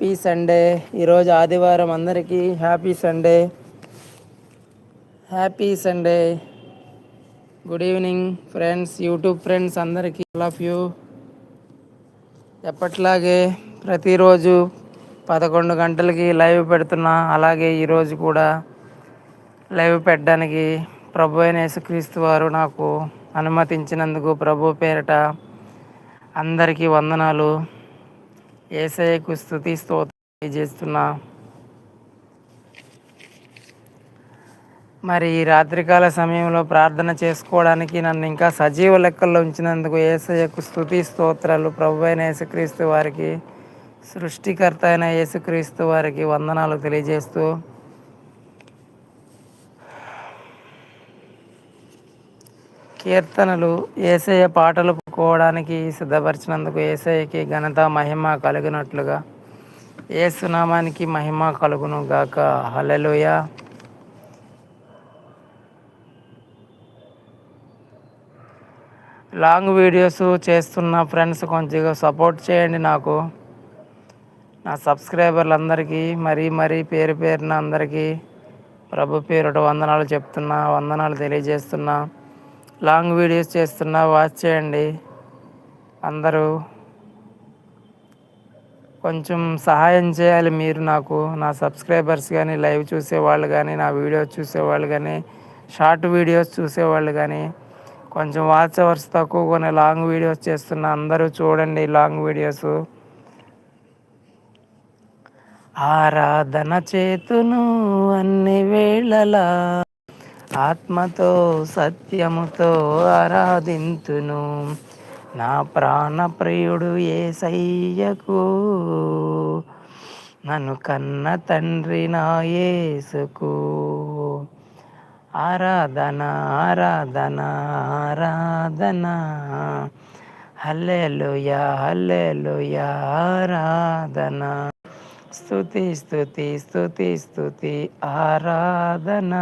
Happy Sunday ఈరోజు ఆదివారం అందరికీ happy Sunday happy Sunday good evening friends YouTube friends అందరికీ ఆఫ్ యూ ఎప్పట్లాగే ప్రతిరోజు పదకొండు గంటలకి లైవ్ పెడుతున్నా. అలాగే ఈరోజు కూడా లైవ్ పెట్టడానికి ప్రభు అయిన యేసుక్రీస్తు వారు నాకు అనుమతించినందుకు ప్రభు పేరట అందరికీ వందనాలు. ఏసఐకు స్థుతి స్తోత్రం చేస్తున్నా మరి ఈ రాత్రికాల సమయంలో ప్రార్థన చేసుకోవడానికి నన్ను ఇంకా సజీవ లెక్కల్లో ఉంచినందుకు ఏసయ్యకు స్థుతి స్తోత్రాలు ప్రభు అయిన యేసుక్రీస్తు వారికి సృష్టికర్త అయిన యేసుక్రీస్తు వారికి వందనాలు తెలియజేస్తూ కీర్తనలు ఏసయ్య పాటలు కోవడానికి సిద్ధపరిచినందుకు ఏసయ్యకి ఘనత మహిమ కలిగినట్లుగా. ఏసునామానికి మహిమ కలుగును గాక హలలుయ లాంగ్ వీడియోస్ చేస్తున్న ఫ్రెండ్స్ కొంచెం సపోర్ట్ చేయండి నాకు. నా సబ్స్క్రైబర్లందరికీ మరీ మరీ పేరు పేరున అందరికీ ప్రభు పేరుట వందనాలు చెప్తున్నా వందనాలు తెలియజేస్తున్నా. లాంగ్ వీడియోస్ చేస్తున్నా వాచ్ చేయండి. అందరూ కొంచెం సహాయం చేయాలి మీరు నాకు. నా సబ్స్క్రైబర్స్ కానీ లైవ్ చూసేవాళ్ళు కానీ నా వీడియోస్ చూసేవాళ్ళు కానీ షార్ట్ వీడియోస్ చూసేవాళ్ళు కానీ కొంచెం వాచ్ అవర్స్ తక్కువ కొన్ని లాంగ్ వీడియోస్ చేస్తున్న అందరూ చూడండి లాంగ్ వీడియోస్. ఆరాధన చేతును అన్ని వేళలా ఆత్మతో సత్యముతో ఆరాధింతును. నా ప్రాణ ప్రియుడు నన్ను కన్న తండ్రి నా యేసుకు. ఆరాధన ఆరాధన ఆరాధన. హల్లెలుయ హల్లెలుయ ఆరాధన. స్తుతి స్తుతి స్తుతి స్తుతి ఆరాధన.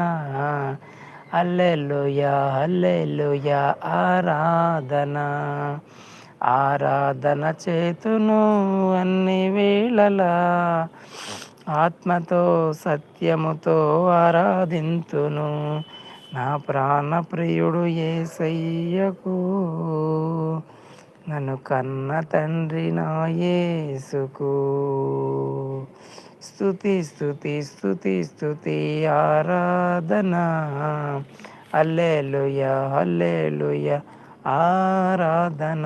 అల్లెలుయ అల్లెలుయ ఆరాధన. ఆరాధన చేతును అన్ని వేళలా ఆత్మతో సత్యముతో ఆరాధింతును. నా ప్రాణ ప్రియుడు ఏసయ్యకు. నన్ను కన్న తండ్రి నా యేసుకు. స్థుతి స్థుతి స్థుతి స్థుతి ఆరాధన. అల్లేలుయ అల్లేలుయ ఆరాధన.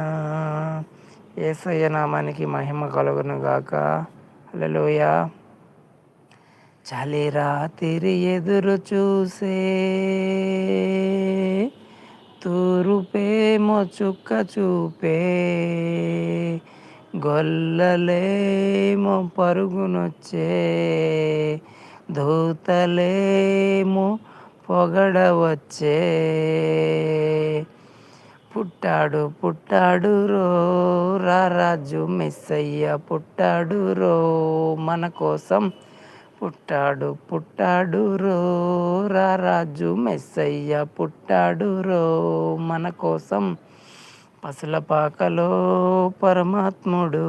ఏసయ్య నామానికి మహిమ కలుగును గాక. అల్లెలుయ చలి రాత్రి ఎదురు చూసే తూరుపేమో చుక్క చూపే. గొల్లలేమో పరుగునొచ్చే దూతలేమో పొగడవచ్చే. పుట్టాడు పుట్టాడు రో రారాజు మెస్సయ్య పుట్టాడు రో మన కోసం పుట్టాడు పుట్టాడు రో రారాజు మెస్సయ్య పుట్టాడు రో మన కోసం పసుల పాకలో పరమాత్ముడు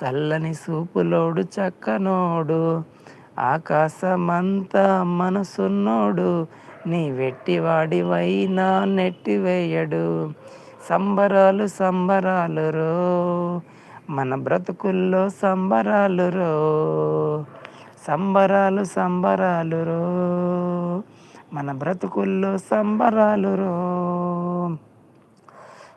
సల్లని సూపులోడు చక్కనోడు ఆకాశమంతా మనసున్నోడు నీ వెట్టివాడివైనా నెట్టివేయడు. సంబరాలు సంబరాలు రో మన బ్రతుకుల్లో సంబరాలు రో సంబరాలు సంబరాలు రో మన బ్రతుకుల్లో సంబరాలు రో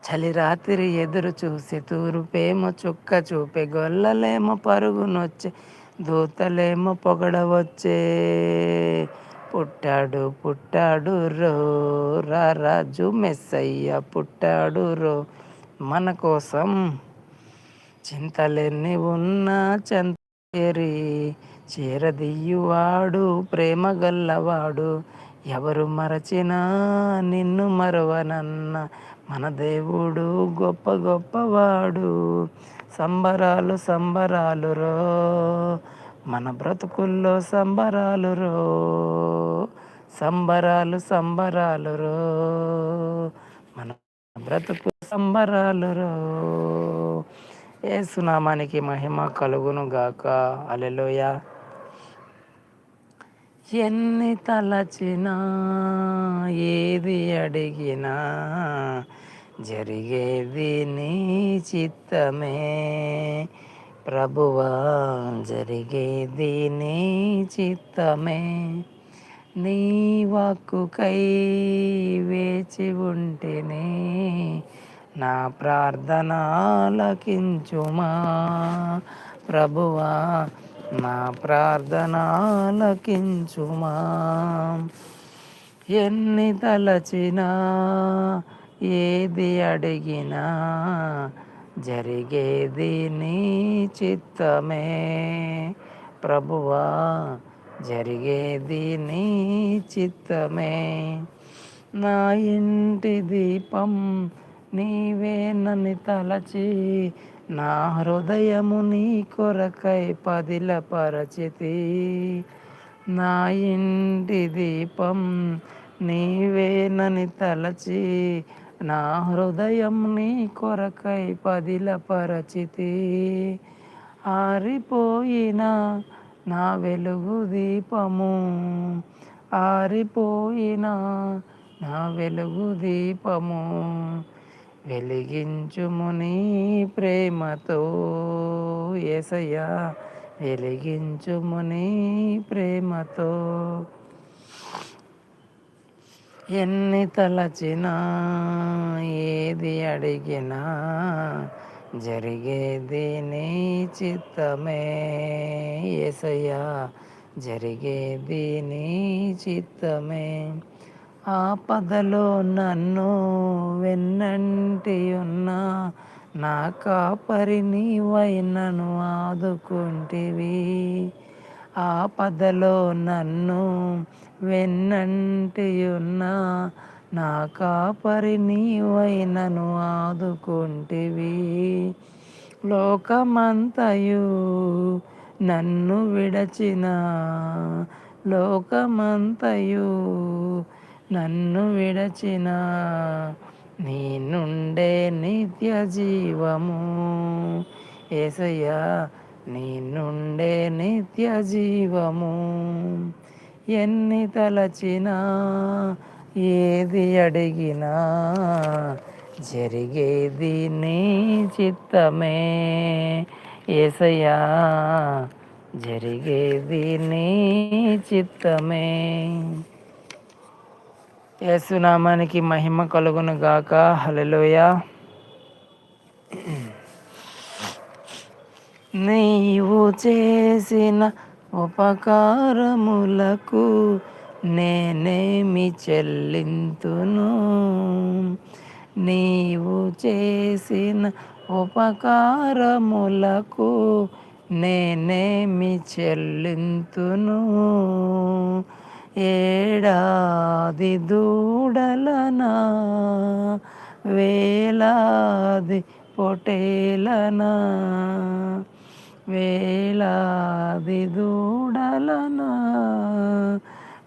చలి రాత్రి ఎదురు చూసి తూరుపేమో చుక్క చూపే గొల్లలేమో పరుగునొచ్చే దూతలేమో పొగడవచ్చే పుట్టాడు పుట్టాడు రో రాజు మెస్సయ్య పుట్టాడు రో. మన కోసం చింతలెన్ని ఉన్నా చంతేరి చీరదియ్యువాడు ప్రేమ గల్లవాడు. ఎవరు మరచినా నిన్ను మరవనన్నా మన దేవుడు గొప్ప గొప్పవాడు. సంబరాలు సంబరాలు రో మన బ్రతుకుల్లో సంబరాలు రో సంబరాలు సంబరాలు రో మన బ్రతుకు సంబరాలు రో ఏసునామానికి మహిమ కలుగును గాక అలెలోయ ఎన్ని తలచినా ఏది అడిగినా జరిగేది నీ చిత్తమే. ప్రభువా జరిగేది నీ చిత్తమే. నీ వాక్కుకై వేచి ఉంటేనే నా ప్రార్థన లకించుమా ప్రభువా నా ప్రార్థన లకించుమా ఎన్ని తలచినా ఏది అడిగినా జరిగేది నీ చిత్తమే. ప్రభువా జరిగేది నీ చిత్తమే. నా ఇంటి దీపం నీవేనని తలచి నా హృదయము నీ కొరకై పదిల పరచితి నా ఇంటి దీపం నీవేనని తలచి నా హృదయం నీ కొరకై పదిల పరచితి. ఆరిపోయిన నా వెలుగు దీపము. ఆరిపోయిన నా వెలుగు దీపము. వెలిగించుముని ప్రేమతో. ఏసయ్యా వెలిగించుముని ప్రేమతో. ఎన్ని తలచినా ఏది అడిగినా జరిగేది నీ చిత్తమే. ఏసయ్యా జరిగేది నీ చిత్తమే. ఆపదలో నన్ను వెన్నంటి ఉన్నా నా కాపరి నీవైనను ఆదుకుంటివి. ఆపదలో నన్ను వెన్నంటియున్న నా కాపరి నీవైనను ఆదుకుంటివి. లోకమంతయు నన్ను విడచిన లోకమంతయు నన్ను విడచిన నీ నుండే నిత్య జీవము. ఏసయ్యా నీ నుండే నిత్య జీవము. ఎన్ని తలచినా ఏది అడిగినా జరిగేది నీ చిత్తమే. ఏసయ్యా జరిగేది నీ చిత్తమే. యేసునామానికి మహిమ కలుగును గాక. హలలోయ నీవు చేసిన ఉపకారములకు నేనేమి చెల్లింతును? నీవు చేసిన ఉపకారములకు నేనేమి చెల్లింతును? ఏడాది దూడలనా వేలాది పొటేలనా వేలాది దూడలనా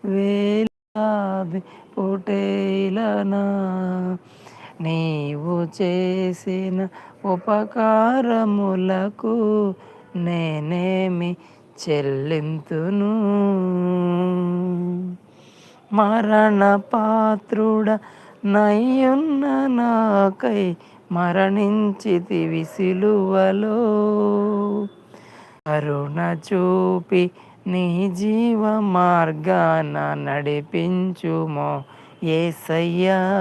వేలాది పుటేలనా. నీవు చేసిన ఉపకారములకు నేనేమి చెల్లింతును? మరణ పాత్రుడ నయ్యున్న నాకై మరణించితి విసిలువలో కరుణ చూపి నీ జీవ మార్గాన నడిపించుమో ఏసయ్యా.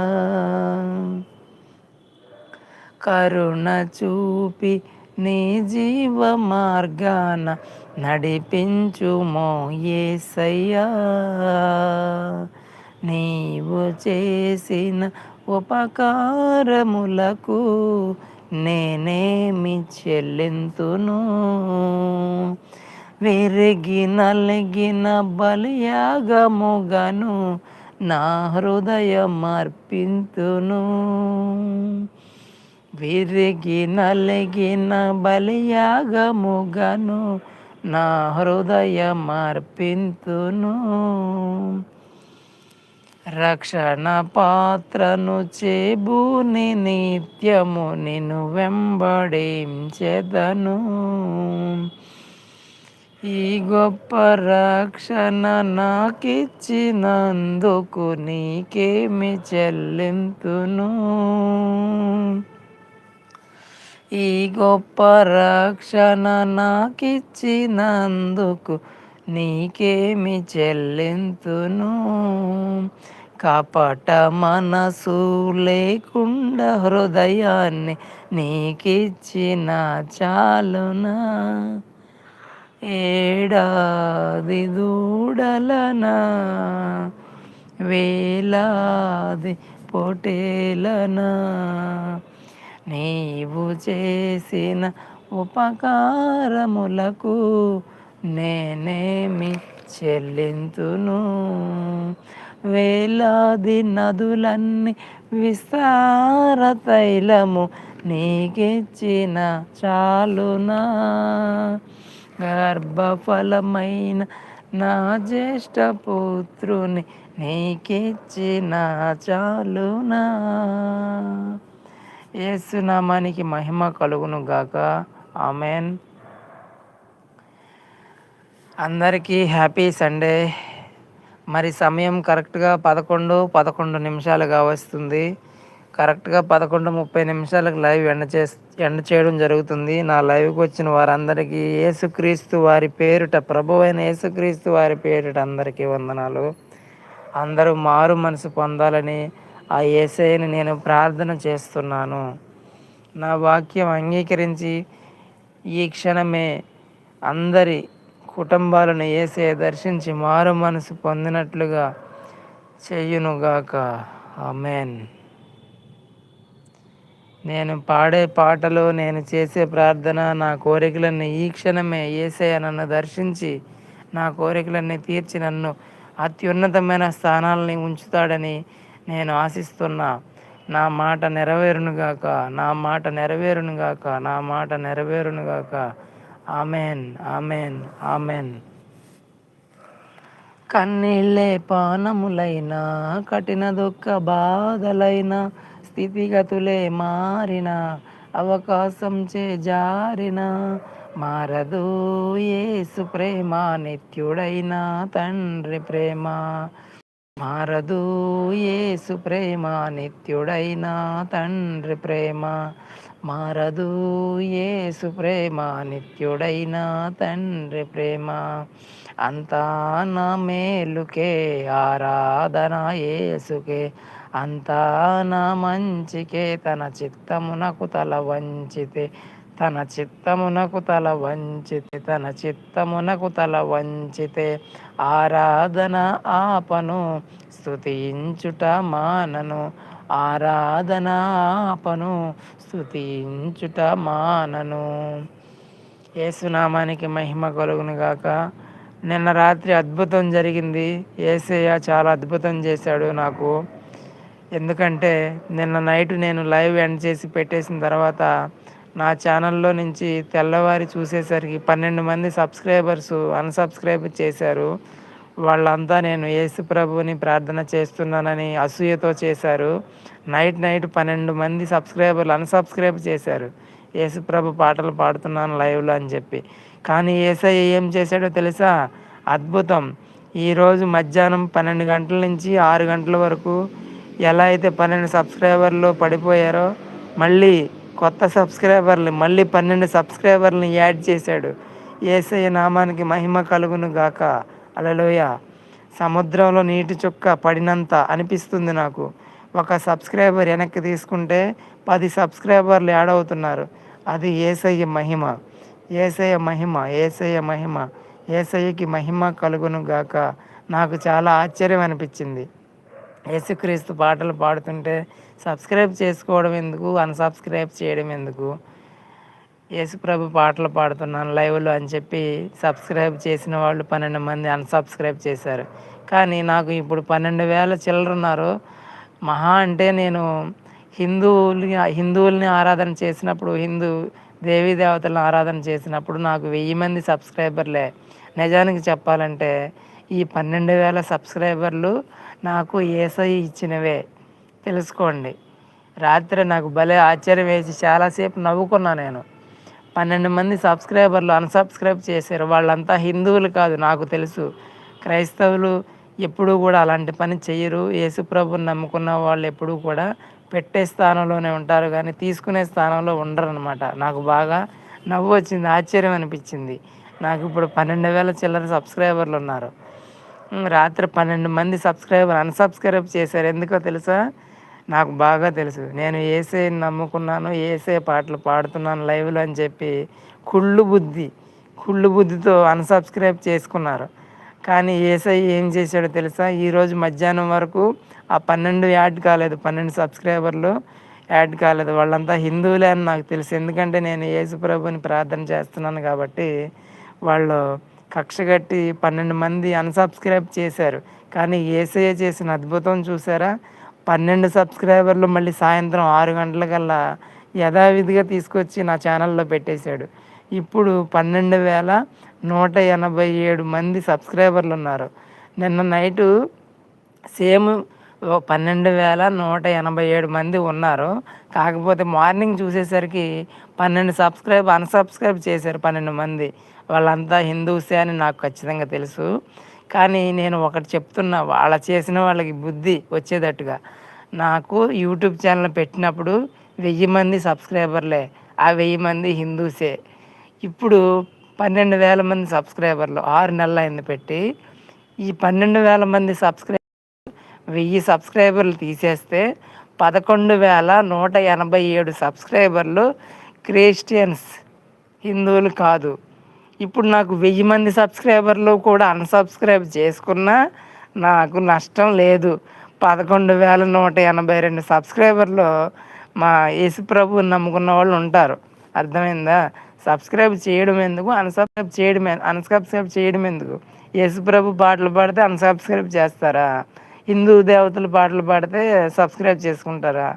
కరుణ చూపి నీ జీవ మార్గాన నడిపించుమో ఏసయ్యా. నీవు చేసిన ఉపకారములకు నేనేమి చెల్లింతును? విరిగి నలిగిన బలియాగముగను నా హృదయం అర్పింతును. విరిగి నలిగిన బలియాగముగను నా హృదయం అర్పింతును. రక్షణ పాత్రను చేబూని నిత్యము నిన్ను వెంబడించెదను. ఈ గొప్ప రక్షణ నాకిచ్చినందుకు నీకేమి చెల్లింతును? ఈ గొప్ప రక్షణ నాకిచ్చినందుకు నీకేమి చెల్లెంతును? కపట మనసు లేకుండా హృదయాన్ని నీకిచ్చిన చాలునా? ఏడాది దూడలనా? వేలాది పొటేలనా నీవు చేసిన ఉపకారములకు నేనేమి చెల్లింతును వేలాది నదులన్నీ విసార తైలము నీకిచ్చిన చాలునా. గర్భఫలమైన నా జ్యేష్ఠ పుత్రుని నీకిచ్చిన చాలునా. ఏసునామానికి మహిమ కలుగును గాక ఆమెన్. అందరికీ హ్యాపీ సండే. మరి సమయం కరెక్ట్గా పదకొండు పదకొండు నిమిషాలుగా వస్తుంది. కరెక్ట్గా పదకొండు ముప్పై నిమిషాలకు లైవ్ ఎండ చే ఎండ చేయడం జరుగుతుంది. నా లైవ్కి వచ్చిన వారందరికీ యేసుక్రీస్తు వారి పేరుట ప్రభు అయిన యేసుక్రీస్తు వారి పేరుట అందరికీ వందనాలు. అందరూ మారు మనసు పొందాలని ఆ ఏసైని నేను ప్రార్థన చేస్తున్నాను. నా వాక్యం అంగీకరించి ఈ క్షణమే అందరి కుటుంబాలను ఏసే దర్శించి మారు మనసు పొందినట్లుగా చెయ్యునుగాక ఆమెన్. నేను పాడే పాటలు నేను చేసే ప్రార్థన నా కోరికలన్నీ ఈ క్షణమే ఏసే నన్ను దర్శించి నా కోరికలన్నీ తీర్చి నన్ను అత్యున్నతమైన స్థానాలని ఉంచుతాడని నేను ఆశిస్తున్నా. నా మాట నెరవేరునుగాక నా మాట నెరవేరునుగాక నా మాట నెరవేరునుగాక. Amen amen amen. కన్నీళ్ళే పానములైనా కఠిన దుఃఖ బాధలైనా స్థితిగతులే మారిన అవకాశం చే జారిన మారదు ఏసు ప్రేమ నిత్యుడైన తండ్రి ప్రేమ. మారదు ఏసు ప్రేమ నిత్యుడైన తండ్రి ప్రేమ. మారదు ఏసు ప్రేమ నిత్యుడైన తండ్రి ప్రేమ. అంతా నా మేలుకే ఆరాధన ఏసుకే అంతా నా మంచికే తన చిత్తమునకు తల వంచితే తన చిత్తమునకు తల వంచితే తన చిత్తమునకు తల వంచితే. ఆరాధన ఆపను స్థుతించుట మానను ఆరాధనాపను స్థుతించుట మానను. ఏసునామానికి మహిమ కలుగునుగాక నిన్న రాత్రి అద్భుతం జరిగింది. ఏసయ్య చాలా అద్భుతం చేశాడు నాకు. ఎందుకంటే నిన్న నైట్ నేను లైవ్ ఎండ్ చేసి పెట్టేసిన తర్వాత నా ఛానల్లో నుంచి తెల్లవారి చూసేసరికి పన్నెండు మంది సబ్స్క్రైబర్స్ అన్సబ్స్క్రైబ్ చేశారు. వాళ్ళంతా నేను యేసు ప్రభుని ప్రార్థన చేస్తున్నానని అసూయతో చేశారు. నైట్ నైట్ పన్నెండు మంది సబ్స్క్రైబర్లు అన్సబ్స్క్రైబ్ చేశారు. యేసుప్రభు పాటలు పాడుతున్నాను లైవ్లో అని చెప్పి. కానీ ఏసఐ ఏం చేశాడో తెలుసా? అద్భుతం. ఈరోజు మధ్యాహ్నం పన్నెండు గంటల నుంచి ఆరు గంటల వరకు ఎలా అయితే పన్నెండు సబ్స్క్రైబర్లు పడిపోయారో మళ్ళీ కొత్త సబ్స్క్రైబర్లు మళ్ళీ పన్నెండు సబ్స్క్రైబర్ని యాడ్ చేశాడు. ఏసఐ నామానికి మహిమ కలుగును గాక. అలలోయ. సముద్రంలో నీటి చుక్క పడినంత అనిపిస్తుంది నాకు. ఒక సబ్స్క్రైబర్ వెనక్కి తీసుకుంటే పది సబ్స్క్రైబర్లు యాడ్ అవుతున్నారు. అది ఏసయ్య మహిమ. ఏసయ్య మహిమ ఏసయ్య మహిమ ఏసయ్యకి మహిమ కలుగును గాక. నాకు చాలా ఆశ్చర్యం అనిపించింది. యేసుక్రీస్తు పాటలు పాడుతుంటే సబ్స్క్రైబ్ చేసుకోవడం ఎందుకు? అన్సబ్స్క్రైబ్ చేయడం ఎందుకు? యేసుప్రభు పాటలు పాడుతున్నాను లైవ్లో అని చెప్పి సబ్స్క్రైబ్ చేసిన వాళ్ళు పన్నెండు మంది అన్సబ్స్క్రైబ్ చేశారు. కానీ నాకు ఇప్పుడు పన్నెండు వేల చిల్లర ఉన్నారు. మహా అంటే నేను హిందువులు హిందువుల్ని ఆరాధన చేసినప్పుడు హిందూ దేవీ దేవతలను ఆరాధన చేసినప్పుడు నాకు వెయ్యి మంది సబ్స్క్రైబర్లే. నిజానికి చెప్పాలంటే ఈ పన్నెండు వేల సబ్స్క్రైబర్లు నాకు ఏసై ఇచ్చినవే. తెలుసుకోండి. రాత్రి నాకు భలే ఆశ్చర్యం వేసి చాలాసేపు నవ్వుకున్నా నేను. పన్నెండు మంది సబ్స్క్రైబర్లు అన్సబ్స్క్రైబ్ చేశారు. వాళ్ళంతా హిందువులు కాదు నాకు తెలుసు. క్రైస్తవులు ఎప్పుడూ కూడా అలాంటి పని చెయ్యరు. యేసుప్రభుని నమ్ముకున్న వాళ్ళు ఎప్పుడూ కూడా పెట్టే స్థానంలోనే ఉంటారు. కానీ తీసుకునే స్థానంలో ఉండరు అనమాట నాకు బాగా నవ్వు వచ్చింది ఆశ్చర్యం అనిపించింది. నాకు ఇప్పుడు పన్నెండు వేల చిల్లర సబ్స్క్రైబర్లు ఉన్నారు. రాత్రి పన్నెండు మంది సబ్స్క్రైబర్ అన్సబ్స్క్రైబ్ చేశారు. ఎందుకో తెలుసా? నాకు బాగా తెలుసు. నేను ఏసే నమ్ముకున్నాను ఏసే పాటలు పాడుతున్నాను లైవ్లో అని చెప్పి కుళ్ళు బుద్ధి కుళ్ళు బుద్ధితో అన్సబ్స్క్రైబ్ చేసుకున్నారు. కానీ ఏసై ఏం చేశాడో తెలుసా? ఈరోజు మధ్యాహ్నం వరకు ఆ పన్నెండు యాడ్ కాలేదు పన్నెండు సబ్స్క్రైబర్లు యాడ్ కాలేదు. వాళ్ళంతా హిందువులే అని నాకు తెలుసు. ఎందుకంటే నేను యేసుప్రభుని ప్రార్థన చేస్తున్నాను కాబట్టి వాళ్ళు కక్ష కట్టి పన్నెండు మంది అన్సబ్స్క్రైబ్ చేశారు. కానీ ఏసఐ చేసిన అద్భుతం చూసారా? పన్నెండు సబ్స్క్రైబర్లు మళ్ళీ సాయంత్రం ఆరు గంటలకల్లా యథావిధిగా తీసుకొచ్చి నా ఛానల్లో పెట్టేశాడు. ఇప్పుడు పన్నెండు వేల నూట ఎనభై ఏడు మంది సబ్స్క్రైబర్లు ఉన్నారు. నిన్న నైటు సేమ్ పన్నెండు వేల నూట ఎనభై ఏడు మంది ఉన్నారు. కాకపోతే మార్నింగ్ చూసేసరికి పన్నెండు సబ్స్క్రైబ్ అన్సబ్స్క్రైబ్ చేశారు పన్నెండు మంది. వాళ్ళంతా హిందూసే అని నాకు ఖచ్చితంగా తెలుసు. కానీ నేను ఒకటి చెప్తున్నా వాళ్ళ చేసిన వాళ్ళకి బుద్ధి వచ్చేటట్టుగా. నాకు యూట్యూబ్ ఛానల్ పెట్టినప్పుడు వెయ్యి మంది సబ్స్క్రైబర్లే ఆ వెయ్యి మంది హిందూసే. ఇప్పుడు పన్నెండు వేల మంది సబ్స్క్రైబర్లు ఆరు నెలలు అయింది పెట్టి. ఈ పన్నెండు వేల మంది సబ్స్క్రైబర్ వెయ్యి సబ్స్క్రైబర్లు తీసేస్తే పదకొండు వేల నూట ఎనభై ఏడు సబ్స్క్రైబర్లు క్రిస్టియన్స్ హిందువులు కాదు. ఇప్పుడు నాకు వెయ్యి మంది సబ్స్క్రైబర్లు కూడా అన్సబ్స్క్రైబ్ చేసుకున్నా నాకు నష్టం లేదు. పదకొండు వేల నూట ఎనభై రెండు సబ్స్క్రైబర్లు మా యేసుప్రభు నమ్ముకున్న వాళ్ళు ఉంటారు. అర్థమైందా? సబ్స్క్రైబ్ చేయడం ఎందుకు? అన్సబ్స్క్రైబ్ చేయడం అన్సబ్స్క్రైబ్ చేయడం ఎందుకు? యేసుప్రభు పాటలు పాడితే అన్సబ్స్క్రైబ్ చేస్తారా? హిందూ దేవతలు పాటలు పాడితే సబ్స్క్రైబ్ చేసుకుంటారా?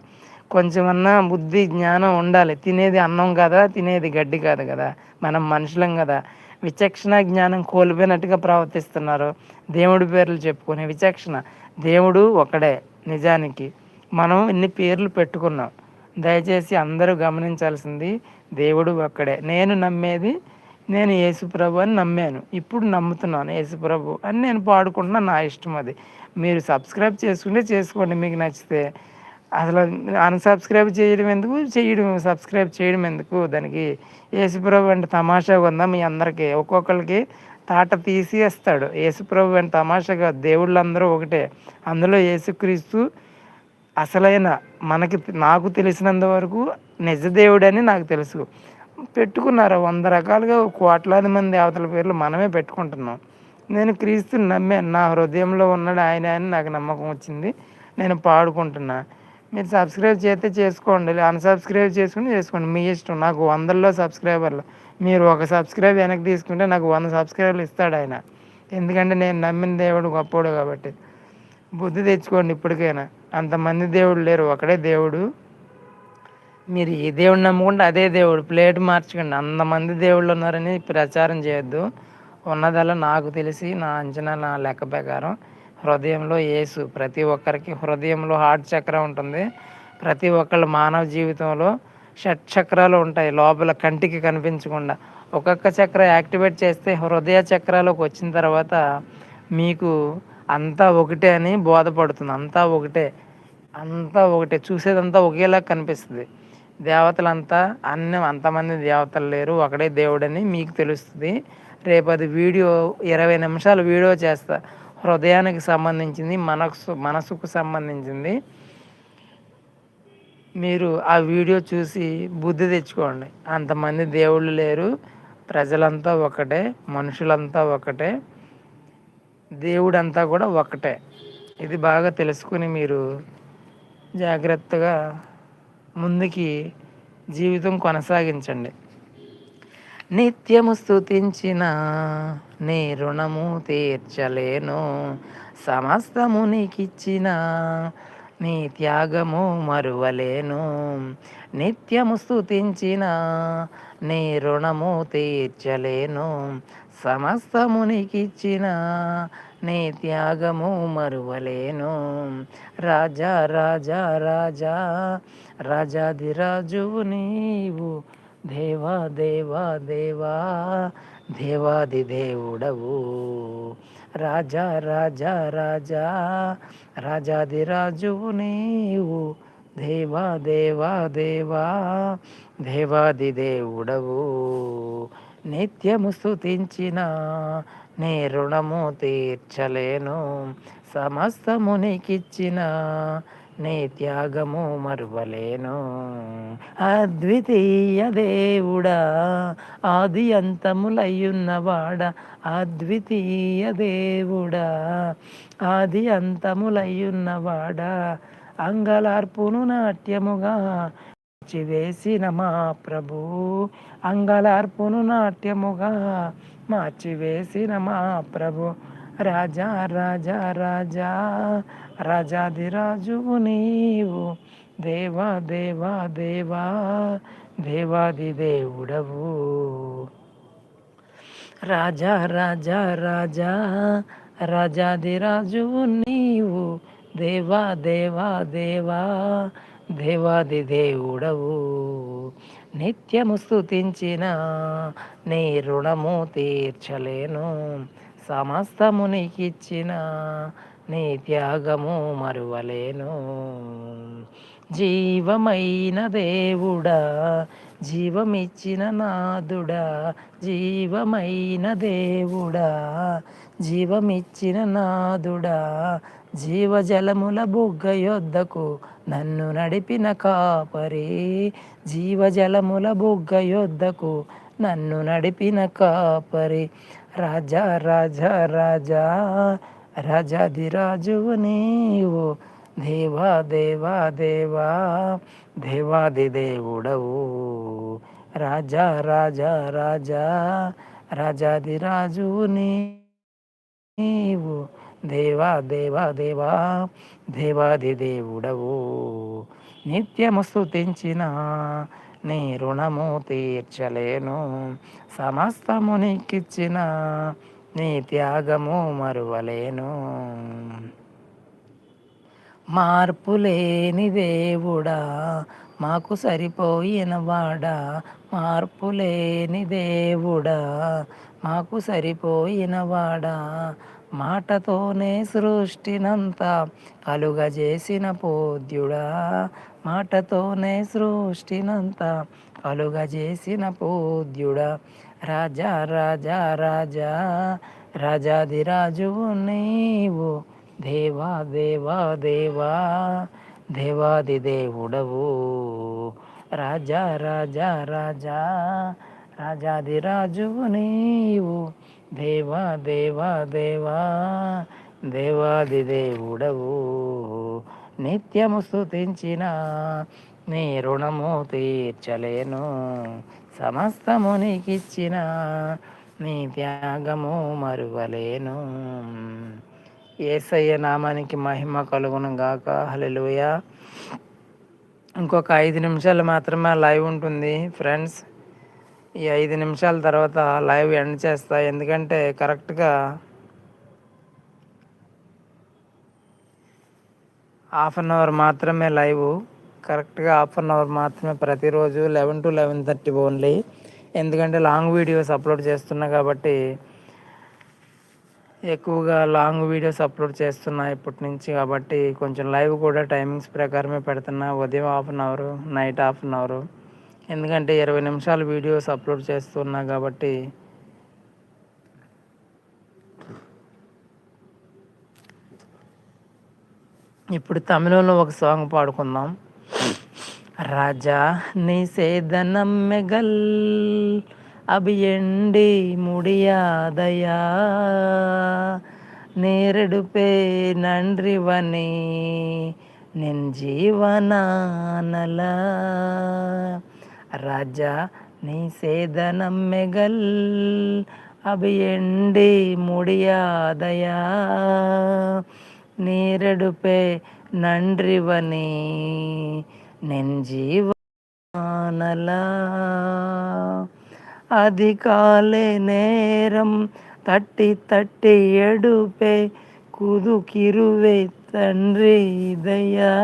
కొంచెమన్నా బుద్ధి జ్ఞానం ఉండాలి. తినేది అన్నం కదా తినేది గడ్డి కాదు కదా. మనం మనుషులం కదా. విచక్షణ జ్ఞానం కోల్పోయినట్టుగా ప్రవర్తిస్తున్నారు. దేవుడి పేర్లు చెప్పుకునే విచక్షణ. దేవుడు ఒకడే నిజానికి. మనం ఇన్ని పేర్లు పెట్టుకున్నాం. దయచేసి అందరూ గమనించాల్సింది దేవుడు ఒక్కడే. నేను నమ్మేది నేను యేసుప్రభు అని నమ్మాను. ఇప్పుడు నమ్ముతున్నాను యేసుప్రభు అని నేను పాడుకుంటున్నా నా ఇష్టం అది. మీరు సబ్స్క్రైబ్ చేసుకుంటే చేసుకోండి. మీకు నచ్చితే అసలు అన్సబ్స్క్రైబ్ చేయడం ఎందుకు? చేయడం సబ్స్క్రైబ్ చేయడం ఎందుకు దానికి? యేసుప్రభు అంటే తమాషా ఉందా మీ అందరికీ? ఒక్కొక్కరికి తాట తీసేస్తాడు. యేసుప్రభు అంటే తమాషాగా దేవుళ్ళందరూ ఒకటే. అందులో యేసుక్రీస్తు అసలైన మనకి నాకు తెలిసినంత వరకు నిజదేవుడని నాకు తెలుసు. పెట్టుకున్నారు. వంద రకాలుగా కోట్లాది మంది అవతల పేర్లు మనమే పెట్టుకుంటున్నాం. నేను క్రీస్తుని నమ్మాను. నా హృదయంలో ఉన్నాడు ఆయన అని నాకు నమ్మకం వచ్చింది. నేను పాడుకుంటున్నా. మీరు సబ్స్క్రైబ్ చేస్తే చేసుకోండి అన్సబ్స్క్రైబ్ చేసుకుని చేసుకోండి. మీ ఇష్టం. నాకు వందల్లో సబ్స్క్రైబర్లు. మీరు ఒక సబ్స్క్రైబ్ వెనక్కి తీసుకుంటే నాకు వంద సబ్స్క్రైబర్లు ఇస్తాడు ఆయన. ఎందుకంటే నేను నమ్మిన దేవుడు గొప్పోడు కాబట్టి. బుద్ధి తెచ్చుకోండి ఇప్పటికైనా. అంతమంది దేవుడు లేరు. ఒకడే దేవుడు. మీరు ఏ దేవుడు నమ్ముకుంటే అదే దేవుడు. ప్లేట్ మార్చకండి. అంతమంది దేవుళ్ళు ఉన్నారని ప్రచారం చేయొద్దు. ఉన్నదల్లా నాకు తెలిసి నా అంచనా నా లెక్క ప్రకారం హృదయంలో యేసు. ప్రతి ఒక్కరికి హృదయంలో హార్ట్ చక్రం ఉంటుంది. ప్రతి ఒక్కళ్ళ మానవ జీవితంలో షట్ చక్రాలు ఉంటాయి. లోపల కంటికి కనిపించకుండా ఒక్కొక్క చక్ర యాక్టివేట్ చేస్తే హృదయ చక్రాలకు వచ్చిన తర్వాత మీకు అంతా ఒకటే అని బోధపడుతుంది. అంతా ఒకటే. అంతా ఒకటే. చూసేదంతా ఒకేలా కనిపిస్తుంది. దేవతలంతా అన్ని అంతమంది దేవతలు లేరు. ఒకడే దేవుడని మీకు తెలుస్తుంది. రేపు అది వీడియో ఇరవై నిమిషాలు వీడియో చేస్తా. హృదయానికి సంబంధించింది మనసు మనసుకు సంబంధించింది. మీరు ఆ వీడియో చూసి బుద్ధి తెచ్చుకోండి. అంతమంది దేవుళ్ళు లేరు. ప్రజలంతా ఒకటే మనుషులంతా ఒకటే. దేవుడంతా కూడా ఒకటే. ఇది బాగా తెలుసుకుని మీరు జాగ్రత్తగా ముందుకి జీవితం కొనసాగించండి. నిత్యము స్థుతించిన నీ రుణము తీర్చలేను. సమస్తము నీకిచ్చిన నీ త్యాగము మరువలేను. నిత్యము స్థుతించిన నీ రుణము తీర్చలేను. సమస్తమునికిచ్చిన నీ త్యాగము మరువలేను. రాజా రాజా రాజా రాజాదిరాజువు నీవు దేవా దేవా దేవా దేవాది దేవుడవు. రాజా రాజా రాజా రాజాదిరాజువు నీవు. దేవా దేవా దేవా దేవాది దేవుడవు. నిత్యము స్థుతించిన నీ రుణము తీర్చలేను. సమస్తమునికిచ్చినా నీ త్యాగము మరువలేను. అద్వితీయ దేవుడా ఆది అంతములయ్యున్నవాడ అద్వితీయ దేవుడా ఆది అంతములయ్యున్నవాడా అంగలార్పును నాట్యముగా మార్చివేసిన మా ప్రభు అంగలార్పును నాట్యముగా మార్చివేసిన మా ప్రభు రాజా రాజా రాజా రాజాదిరాజువు నీవు. దేవా దేవా దేవా దేవాది దేవుడవు. రాజా రాజా రాజా రాజాదిరాజువు నీవు. దేవా దేవా దేవా దేవాది దేవుడవు. నిత్యము స్థుతించిన నీ రుణము తీర్చలేను. సమస్తము నీకిచ్చిన నీ త్యాగము మరువలేను. జీవమైన దేవుడా జీవమిచ్చిన నాదుడా జీవమైన దేవుడా జీవమిచ్చిన నాదుడా జీవజలముల బుగ్గ యొద్దకు నన్ను నడిపిన కాపరి జీవజలముల బుగ్గ యొద్దకు నన్ను నడిపిన కాపరి. రాజా రాజా రాజా రాజాదిరాజువు నీవు. దేవా దేవా దేవా దేవాది దేవుడవు. రాజా రాజా రాజా రాజాదిరాజువు నీవు. దేవా దేవా దేవా దేవాది దేవుడవు. నిత్యము స్థుతించిన నీ రుణము తీర్చలేను. సమస్తము నీకిచ్చిన నీ త్యాగము మరువలేను. మార్పు లేని దేవుడా మాకు సరిపోయిన వాడా. మార్పు లేని దేవుడా మాకు సరిపోయిన వాడా. మాటతోనే సృష్టినంతా కలుగజేసిన పోద్యుడా. మాటతోనే సృష్టినంతా కలుగజేసిన పోద్యుడా. రాజా రాజా రాజా రాజాదిరాజువు నీవు. దేవా దేవా దేవా దేవాది దేవుడవు. రాజా రాజా రాజా రాజాదిరాజువు నీవు. దేవా దేవా దేవా దేవాది దేవుడవు. నిత్యము స్థుతించిన నీ రుణము తీర్చలేను. సమస్తము నీకిచ్చిన నీ త్యాగము మరువలేను. ఏసయ్య నామానికి మహిమ కలుగును గాక. హలెలుయ ఇంకొక ఐదు నిమిషాలు మాత్రమే లైవ్ ఉంటుంది ఫ్రెండ్స్. ఈ ఐదు నిమిషాల తర్వాత లైవ్ ఎండ్ చేస్తా. ఎందుకంటే కరెక్ట్గా హాఫ్ అన్ అవర్ మాత్రమే లైవ్. కరెక్ట్గా హాఫ్ అన్ అవర్ మాత్రమే ప్రతిరోజు eleven to eleven thirty only ఎందుకంటే లాంగ్ వీడియోస్ అప్లోడ్ చేస్తున్నా కాబట్టి ఎక్కువగా లాంగ్ వీడియోస్ అప్లోడ్ చేస్తున్నా ఇప్పటి నుంచి కాబట్టి కొంచెం లైవ్ కూడా టైమింగ్స్ ప్రకారమే పెడుతున్నా. ఉదయం half an hour night half an hour ఎందుకంటే ఇరవై నిమిషాలు వీడియోస్ అప్లోడ్ చేస్తున్నా కాబట్టి ఇప్పుడు తమిళంలో ఒక సాంగ్ పాడుకుందాం. ರಾಜಾ ನಿಷೇಧನ ಮೆಗಲ್ அபியண்டி முடியாதையா. நேரெடுப்பே நன்றிவனே நின் ஜீவனானல ராஜா நீ செய்த நம்மைகள் அபியண்டி முடியாதையா. நீரெடுப்பே நன்றிவனே நெஞ்சீவானலா. அதிகாலை நேரம் தட்டி தட்டி எடுப்பே குதுகிருவே தன்றி இதயா.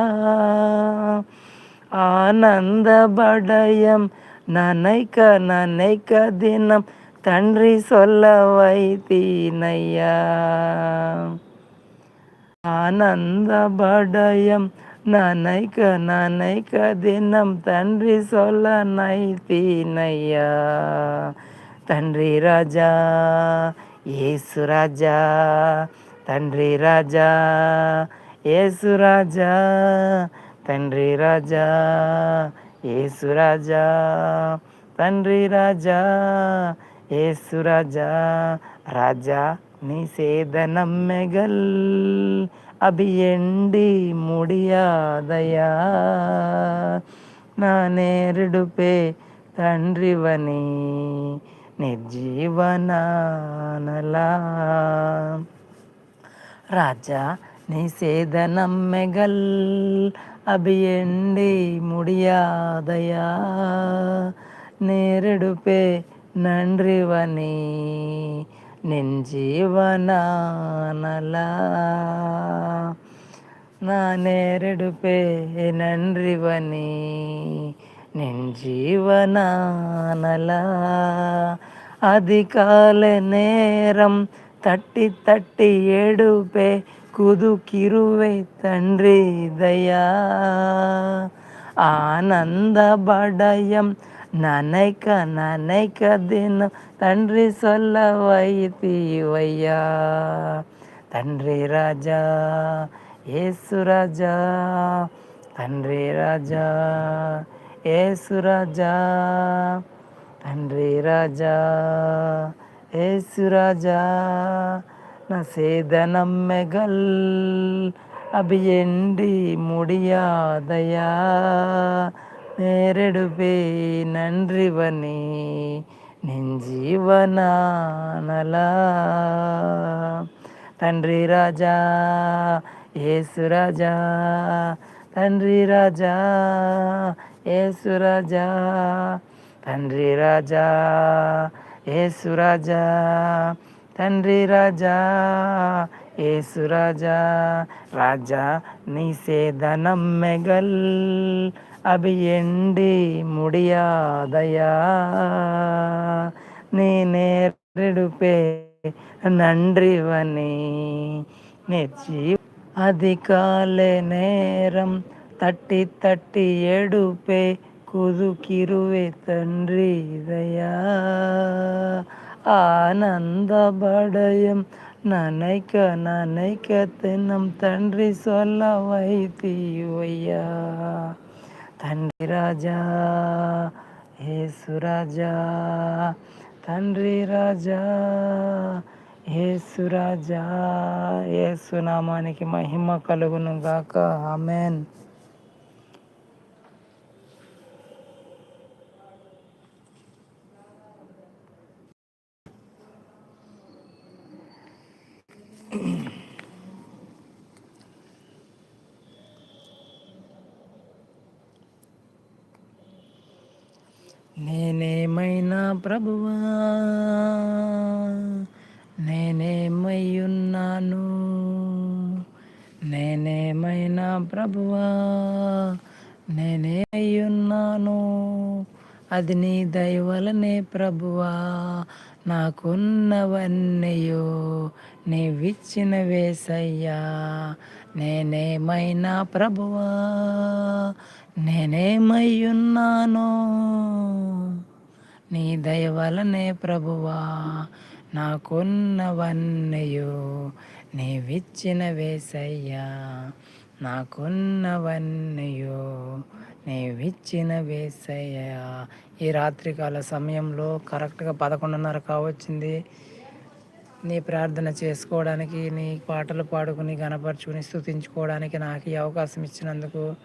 ஆனந்த படயம் நனைக்க நனைக்க தினம் தன்றி சொல்ல வைத்தீனையா. సొల్లవైతీనయ్యా ఆనందబడయం. ననైక ననైక దినం తండ్రి సొల్ల నైతీనయ్యా తండ్రి రాజా ఏసు రాజా. తండ్రి రాజా ఏసు రాజా. తండ్రి రాజా ఏసు రాజా. తండ్రి రాజా ఏసు రాజా. రాజా నీ సేదనమ్మెగల్ అభియండి ముడియాదయా నా నేరుడుపే తండ్రివని నిర్జీవనానలా రాజా నీ సేదనమ్మెగల్ అభియండి ముడియాదయా నేరుడుపే నండ్రివని నింజీవనానలా నా నేరుడుపే నండ్రివని నింజీవనానలా అది కాల నేరం తట్టి తట్టి ఏడుపే కుదుకిరువే తండ్రి దయా ఆనందబడయం ననైక ననైక దినం తండ్రి సొల్లవైతీవయ్యా. తండ్రి రాజా ఏసు రాజా తండ్రి రాజా ఏసు రాజా తండ్రి రాజా ఏసు రాజా నా సేదనమ్మెగల్ అభియండి ముడియాదయా. నేరెడుపే నండ్రివని నింజీవనానలా. తండ్రి రాజా ఏసు రాజా తండ్రి రాజా ఏసు రాజా తండ్రి రాజా ఏసు రాజా తండ్రి రాజా ఏసు రాజా రాజా నీ సేదనమ్మెగల్ అభియండి ముడియాదయా నీ నేరుడుపే నండ్రివని నిర్జీ అది కాలే నేరం తట్టి తట్టి ఎడుపే కుదుకిరువే తండ్రి దయా ఆనందబడయం ననైక ననైక తినం తండ్రి సొల్లవైతీవయ్యా తండ్రి రాజా ఏసు రాజా తండ్రి రాజా ఏసు రాజా ఏసు నామానికి మహిమ కలుగును గాక. ఆమెన్. నేనేమైనా ప్రభువా? నేనేమయ్యున్నాను? నేనేమైనా ప్రభువా? నేనేమయ్యున్నాను? అది నీ దయవలనే ప్రభువా. నాకున్నవన్నయో నీవిచ్చిన వేసయ్యా నేనేమైనా ప్రభువా? నేనేమయ్యున్నాను? నీ దయవలనే ప్రభువా నాకున్నవన్నయు నీవిచ్చిన వేసయ్యా నాకున్నవన్నయో నీవిచ్చిన వేసయ్యా. ఈ రాత్రికాల సమయంలో కరెక్ట్గా పదకొండున్నర కావచ్చింది. నీ ప్రార్థన చేసుకోవడానికి నీ పాటలు పాడుకుని గనపరుచుకుని స్థుతించుకోవడానికి నాకు ఈ అవకాశం ఇచ్చినందుకు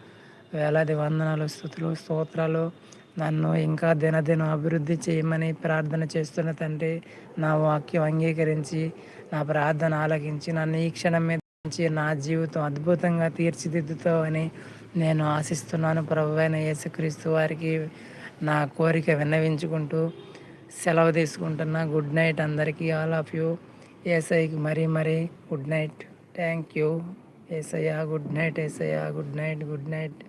వేలాది వందనాలు స్థుతులు స్తోత్రాలు. నన్ను ఇంకా దినదినం అభివృద్ధి చేయమని ప్రార్థన చేస్తున్న తండ్రి నా వాక్యం అంగీకరించి నా ప్రార్థన ఆలకించి నన్ను ఈ క్షణం మీద నుంచి నా జీవితం అద్భుతంగా తీర్చిదిద్దుతావని నేను ఆశిస్తున్నాను. ప్రభు అయిన యేసుక్రీస్తు వారికి నా కోరిక విన్నవించుకుంటూ సెలవు తీసుకుంటున్నా గుడ్ నైట్ అందరికీ ఆల్ ఆఫ్ యూ. ఏసైకి మరీ మరీ గుడ్ నైట్. Thank you. ఏసయ్యా గుడ్ నైట్ ఏసయ్యా గుడ్ నైట్ గుడ్ నైట్.